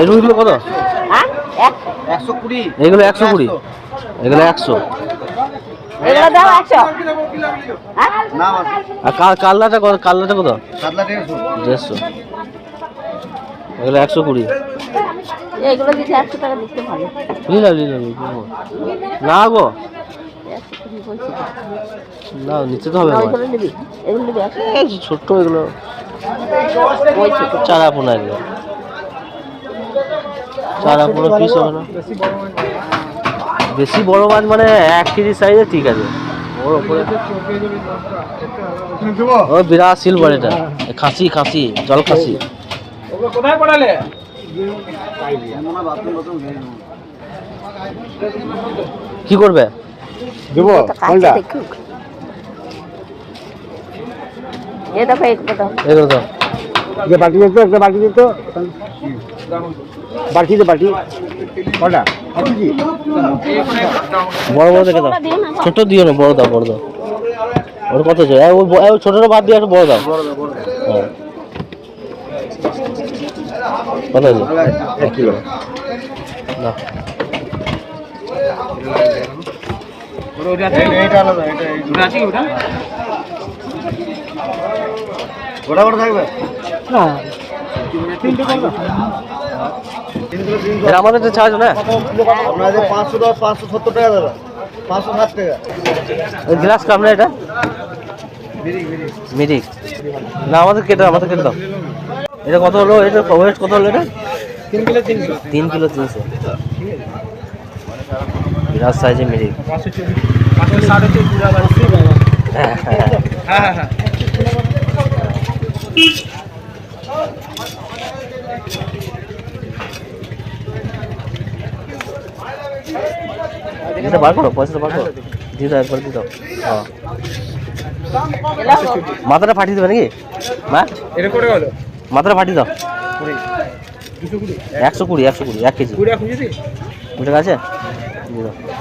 এই রুইগুলো কত? হ্যাঁ? একশো। একশো কুড়ি। এগুলো একশো কুড়ি। এগুলো একশো। এগুলো দাও একশো। হ্যাঁ? না আর কাল্লাটা কত? কাল্লাটা কত? দেড়শো। এগুলো একশো কুড়ি। নিলাম নিলাম। না গো। না নিতে তো হবে ছোট্ট এগুলো। চারা পোনা এগুলো। চারা পোনা পিস হবে না। বেশি বড় মাছ মানে এক কেজি সাইজে ঠিক আছে। ওর ওপরে। ও বিরাট সিলভার এটা। খাসি খাসি জল খাসি। কি করবে? দেবো তো এ দেখো দাও যে বাটি দিত একটা বাটি দিত বাটি দে বাটি কটা? কি বড় বড় দেখে দাও। ছোট দিও না বড় দাও বড় দাও। ওর কত আছে এ, ওই ছোটটা বাদ দিয়ে একটা বড় দাও। হ্যাঁ। কত আছে? এক কিলো। না। ওটা ওটা থাকবে? না। আমাদের তো ছাড় না? আপনাদের পাঁচশো দশ পাঁচশো সত্তর টাকা দাদা পাঁচশো ষাট টাকা। গ্লাস এটা? মিরিক। না আমাদের কেটে আমাদের কেটে দাও। এটা কত হলো? এটা ওয়েট কত হলো এটা? তিন কিলো তিনশো। তিন কিলো তিনশো। বিরাট সাইজে মিরিক। হ্যাঁ হ্যাঁ হ্যাঁ। এটা বার করো পয়সাটা বার করো দিয়ে দাও একবার দিয়ে দাও মাথাটা ফাটিয়ে দেবে নাকি? মা? এটা করে গেল মাথাটা ফাটিয়ে দাও। একশো কুড়ি একশো কুড়ি এক কেজি। বুঝে গেছে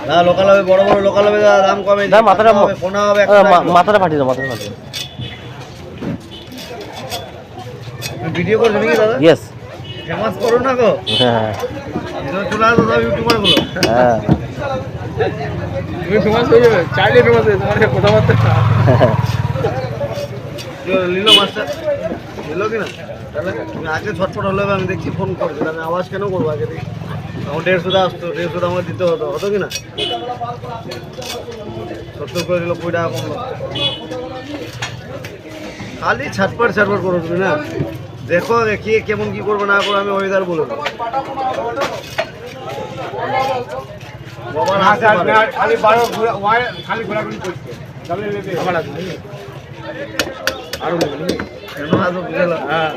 না লোকাল হবে বড় বড় লোকাল হবে দাম কমে না, মাথাটা মাথাটা ফাটিয়ে দাও মাথাটা ফাটিয়ে দাও। ভিডিও করছ নাকি দাদা? ইয়েস ফেমাস করো না গো। হ্যাঁ। চলে আসো সব ইউটিউবারগুলো। হ্যাঁ। তুমি ফেমাস হয়ে যাবে। চাইলে ফেমাস হয়ে তোমার কথাবার্তা। লিলো মাস্টার। লিলো কি না তাহলে তুমি আগে ছটফট হলে আমি দেখছি ফোন করছি। আমি আওয়াজ কেন করব আগে দেখি? আমার দেড়শোটা আসতো দেড়শোটা আমাকে দিতে হতো। হতো কি না সত্তর করে দিল কুড়ি টাকা কমলো। খালি ছাটপাট ছাটপাট করো তুমি না? দেখো কে কেমন কি করবে না করবে আমি ওয়েদার বলে দেবো। খালি বারো খালি ঘোরাঘুরি করছে। আরও? হ্যাঁ